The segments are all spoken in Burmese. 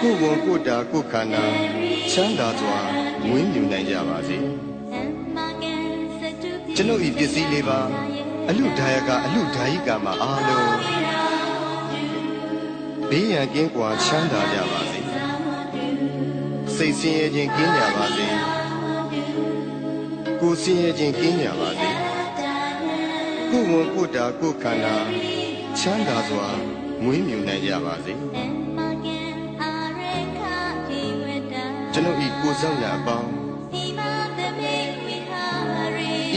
ကိုယ်ဝန်ကိုယ်တာကိုယ်ခန္ဓာချမ်းသာစွာမွေးမြူနိုင်ကြပါစေကျွန်ုပ်ဤပစ္စည်းလေးပါအလူဒါယကအလူဒါယိကမှာအားလုံးဘေးရန်ကင်းကွာချမ်းသာကြပါစေစိတ်ဆင်းရဲခြင်းကင်းကြပါစေကိုယ်ဆင်းရဲခြင်းကင်းကြပါစေကိုယ်ဝန်ကိုယ်တာကိုယ်ခန္ဓာချမ်းသာစွာမွေးမြူနိုင်ကြပါစေ ကျွန်ုပ်ဤကိုစောင့်ရာအပေါင်း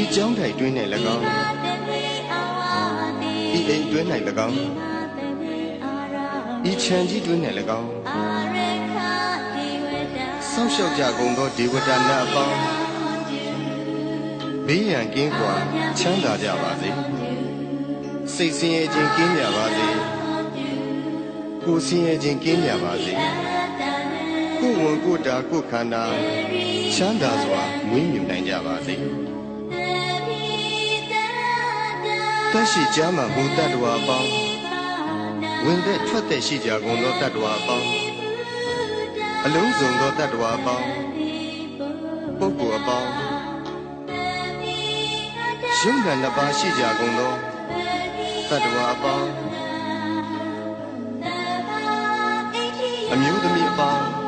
ဤကျောင်းတိုင်တွင်၌၎င်းဤအိမ်တွင်၌၎င်းဤခြံကြီးတွင်၌၎င်းဆောက်ရှောက်ကြကုန်သောဒေဝတာများအပေါင်းဘေးရန်ကင်းကွာချမ်းသာကြပါစေစိတ်ဆင်းရဲခြင်းကင်းကြပါစေကိုယ်ဆင်းရဲခြင်းကင်းကြပါစေ ကိုယ်ဝန်ကိုယ်တာကိုယ်ခန္ဓာချမ်းသာစွာမွေးမြူနိုင်ကြပါစေတရှိကြမှာဘုတ္တတဝါပေါင်းဝင်တဲ့ထွက်တဲ့ရှိကြကုန်သောတတ္တဝါပေါင်းအလုံးစုံသောတတ္တဝါပေါင်းပုဂ္ဂိုလ်အပေါင်းရုံးကနှစ်ပါးရှိကြကုန်သောတတ္တဝါအပေါင်းအမျိုးသမီးအပေါင်း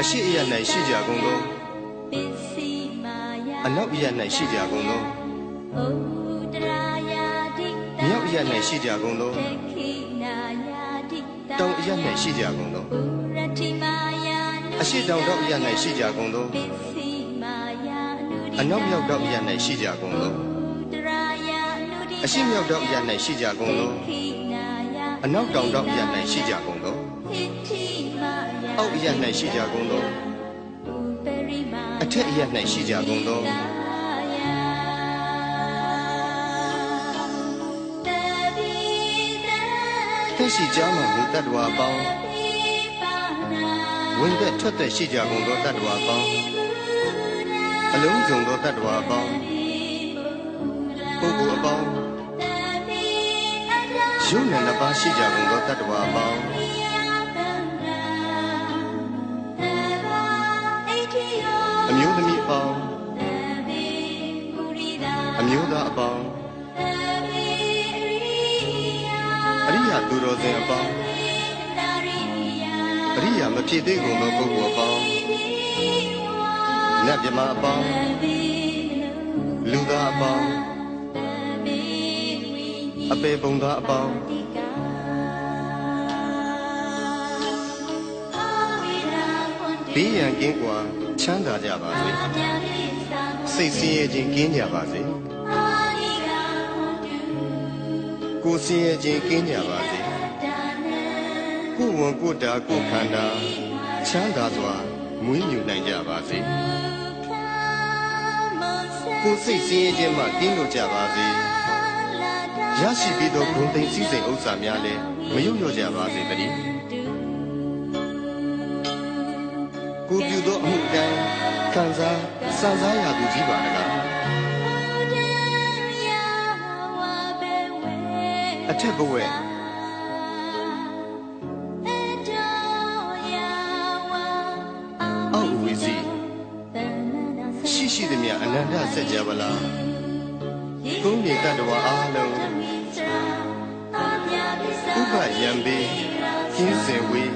အရှိအယ၌ရှိကြကုန်သောအနောက်အယ၌ရှိကြကုန်သောမြောက်အယ၌ရှိကြကုန်သောတောင်အယ၌ရှိကြကုန်သောအရှိတောင်တော့အယ၌ရှိကြကုန်သောအနောက်မြောက်တော့အယ၌ရှိကြကုန်သောအရှိမြောက်တော့အယ၌ရှိကြကုန်သောအအနောက်တောင်တောင်ရ၌ရှိကြကုန်သော အောက်ရ၌ရှိကြကုန်သောအထက်ရ၌ရှိကြကုန်သောသက်ရှိကြမှမူတတ္တဝါပေါင်းဝင်သက်ထွက်သက်ရှိကြကုန်သောတတ္တဝါပေါင်းအလုံးစုံသောတတ္တဝါပေါင်းပုဂ္ဂိုလ်အပေါင်းရုပ်နဲ့နှစ်ပါးရှိကြကုန်သောတတ္တဝါပေါင်း မျိုးသားအပေါင်းအရိယာသူတော်စင်အပေါင်းအရိယာမဖြစ်သေးကုန်သောပုဂ္ဂိုလ်အပေါင်းနတ်မြမအပေါင်းလူသားအပေါင်းအပေပုံသားအပေါင်းဘေးရန်ကင်းကွာချမ်းသာကြပါစေစိတ်ဆင်းရဲခြင်းကင်းကြပါစေ ကိုယ်ဆင်းရဲခြင်းကင်းကြပါစေကိုယ်ဝန်ကိုယ်တာကိုယ်ခန္ဓာချမ်းသာစွာမွေးမြူနိုင်ကြပါစေကိုယ်စိတ်ဆင်းရဲခြင်းမှကင်းလို့ကြပါစေရရှိပြီးသောဂုဏ်သိမ်းစည်းစိမ်ဥစ္စာများလည်းမယုတ်လျော့ကြပါစေတည်းကိုပြုသောအမှုတိုင်းခံစားစံစားရသူကြီးပါတ ထက်ဘဝအောက်ဝီစီရှိရှိသမျှအနန္တစัจ java လာကုန်းနေတတ္တဝါအားလုံးဥပယံပေကင်းစင်ဝေး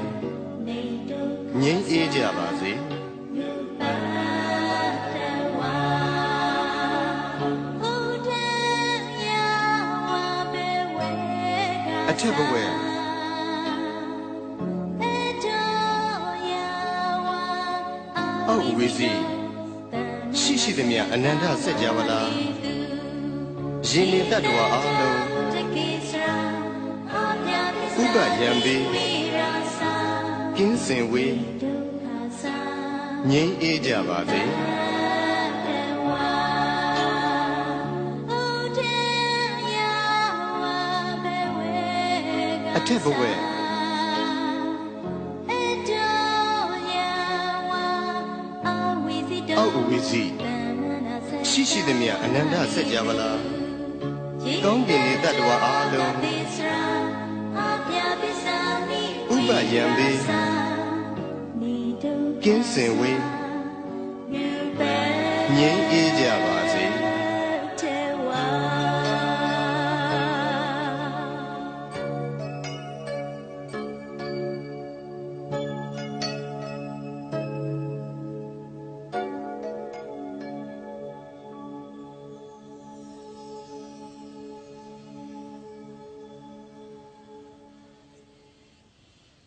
ငြိမ်းအေးကြပါ အထက်ဘဝအောက်ဝီစီရှိရှိသမျှအနန္တစัจ java လာရင်နေတတ္တဝါအားလုံးဥပယံပေကင်းစင်ဝေးငြိမ်းအေးကြပါစေ အထက်ဘဝအောက်ဝီစီရှိရှိသမျှအနန္တစัจ java လာကောင်းကင်နေတတ္တဝါအားလုံးဥပယံပေကင်းစင်ဝေး